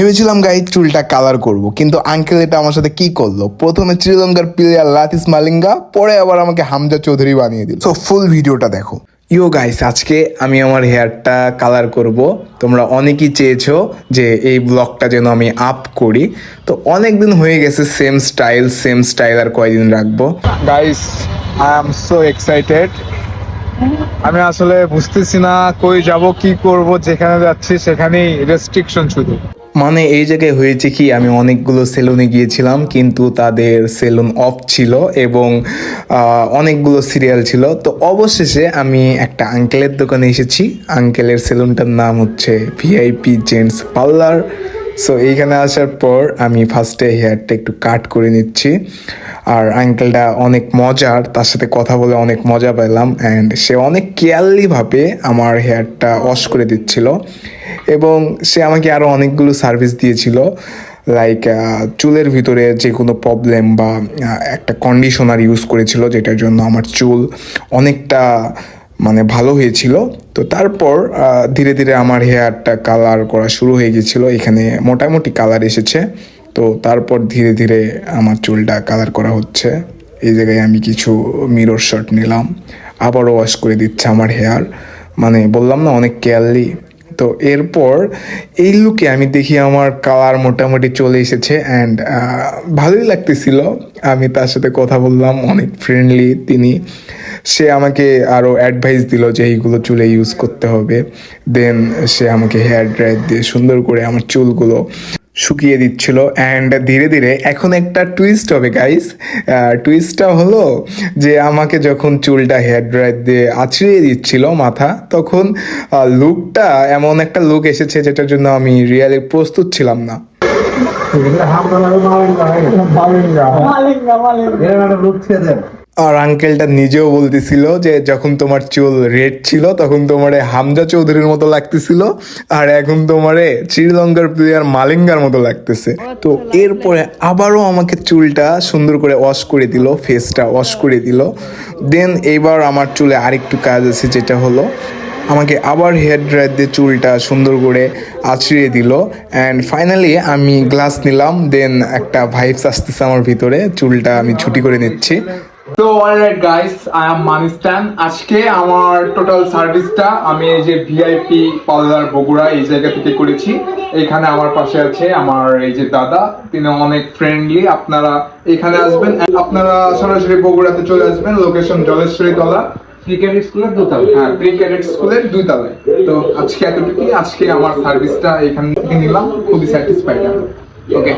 ভেবেছিলাম গাইড চুলটা কালার করব। কিন্তু আঙ্কেল এটা আমার সাথে কি করল? প্রথমে শ্রীলঙ্কার প্লেয়ার লাতিস মালিঙ্গা পরে আবার আমাকে হামজা চৌধুরী বানিয়ে দিল। সো ফুল ভিডিওটা দেখো। ইও গাইস আজকে আমি আমার হেয়ারটা কালার করব। তোমরা অনেকেই চেয়েছো যে এই ব্লগটা যেন আমি আপ করি। তো অনেক দিন হয়ে গেছে সেম স্টাইল সেম স্টাইল আর কয়দিন রাখব। Guys I am so excited আমি আসলে বুঝতেছি না কই যাব কি করব যেখানে যাচ্ছি সেখানেই রেস্ট্রিকশন শুধু। মানে এই জায়গায় হয়েছে কি, আমি অনেকগুলো সেলুনে গিয়েছিলাম, কিন্তু তাদের সেলুন অফ ছিল এবং অনেকগুলো সিরিয়াল ছিল। তো অবশেষে আমি একটা আঙ্কেলের দোকানে এসেছি। আঙ্কেলের সেলুনটার নাম হচ্ছে ভিআইপি জেন্টস পার্লার। সো এইখানে আসার পর আমি ফার্স্টে হেয়ারটা একটু কাট করে নিচ্ছি। আর আঙ্কেলটা অনেক মজার, তার সাথে কথা বলে অনেক মজা পেলাম। অ্যান্ড সে অনেক কেয়ারলিভাবে আমার হেয়ারটা ওয়াশ করে দিচ্ছিল। এবং সে আমাকে আরও অনেকগুলো সার্ভিস দিয়েছিল। লাইক চুলের ভিতরে যে কোনো প্রবলেম বা একটা কন্ডিশনার ইউজ করেছিল, যেটার জন্য আমার চুল অনেকটা মানে ভালো হয়েছিল। তো তারপর ধীরে ধীরে আমার হেয়ারটা কালার করা শুরু হয়ে গেছিল এখানে মোটামুটি কালার এসেছে। তো তারপর ধীরে ধীরে আমার চুলটা কালার করা হচ্ছে। এই জায়গায় আমি কিছু মিরর শট নিলাম। আবারও ওয়াশ করে দিচ্ছে আমার হেয়ার মানে বললাম না, অনেক কেয়ারলি তো এরপর এই লুকে আমি দেখি আমার কালার মোটামুটি চলে এসেছে অ্যান্ড ভালোই লাগতেছিল। আমি তার সাথে কথা বললাম, অনেক ফ্রেন্ডলি তিনি। সে আমাকে আরও অ্যাডভাইস দিল যে এইগুলো চুলে ইউজ করতে হবে। দেন সে আমাকে হেয়ার ড্রায়ার দিয়ে সুন্দর করে আমার চুলগুলো শুকিয়ে দিচ্ছিল অ্যান্ড ধীরে ধীরে এখন একটা টুইস্ট হবে গাইস টুইস্টটা হলো যে আমাকে যখন চুলটা হেয়ার ড্রায়ার দিয়ে আছড়িয়ে দিচ্ছিল মাথা তখন লুকটা এমন একটা লুক এসেছে যেটার জন্য আমি রিয়েলি প্রস্তুত ছিলাম না। আর আঙ্কেলটা নিজেও বলতেছিল যে যখন তোমার চুল রেড ছিল তখন তোমারে হামজা চৌধুরীর মতো লাগতেছিল আর এখন তোমারে শ্রীলঙ্কার প্লেয়ার মালিঙ্গার মতো লাগতেছে। তো এরপরে আবারও আমাকে চুলটা সুন্দর করে ওয়াশ করে দিল ফেসটা ওয়াশ করে দিল। দেন এইবার আমার চুলে আরেকটু কাজ আছে যেটা হলো আমাকে আবার হেয়ার ড্রায়ার দিয়ে চুলটা সুন্দর করে আছড়িয়ে দিল। অ্যান্ড ফাইনালি আমি গ্লাস নিলাম দেন একটা ভাইবস আসতেছে আমার ভিতরে চুলটা আমি ছুটি করে নিচ্ছি। তো অলরাইট গাইস আই এম মানিস্তান আজকে আমার টোটাল সার্ভিসটা আমি এই যে ভিআইপি পার্লার বগুড়া এই জায়গা থেকে করেছি। এখানে আমার পাশে আছে আমার এই যে দাদা তিনি অনেক ফ্রেন্ডলি আপনারা এখানে আসবেন। আপনারা সরাসরি বগুড়াতে চলে আসবেন লোকেশন জলেশ্বরী তলা। ক্রিকেট স্কুলের দোতলা হ্যাঁ প্রি ক্যাডেট স্কুলের দুই তো আজকে এতটুকুই আজকে আমার সার্ভিসটা এখান থেকে নিলাম খুবই স্যাটিসফাইড আমি। ওকে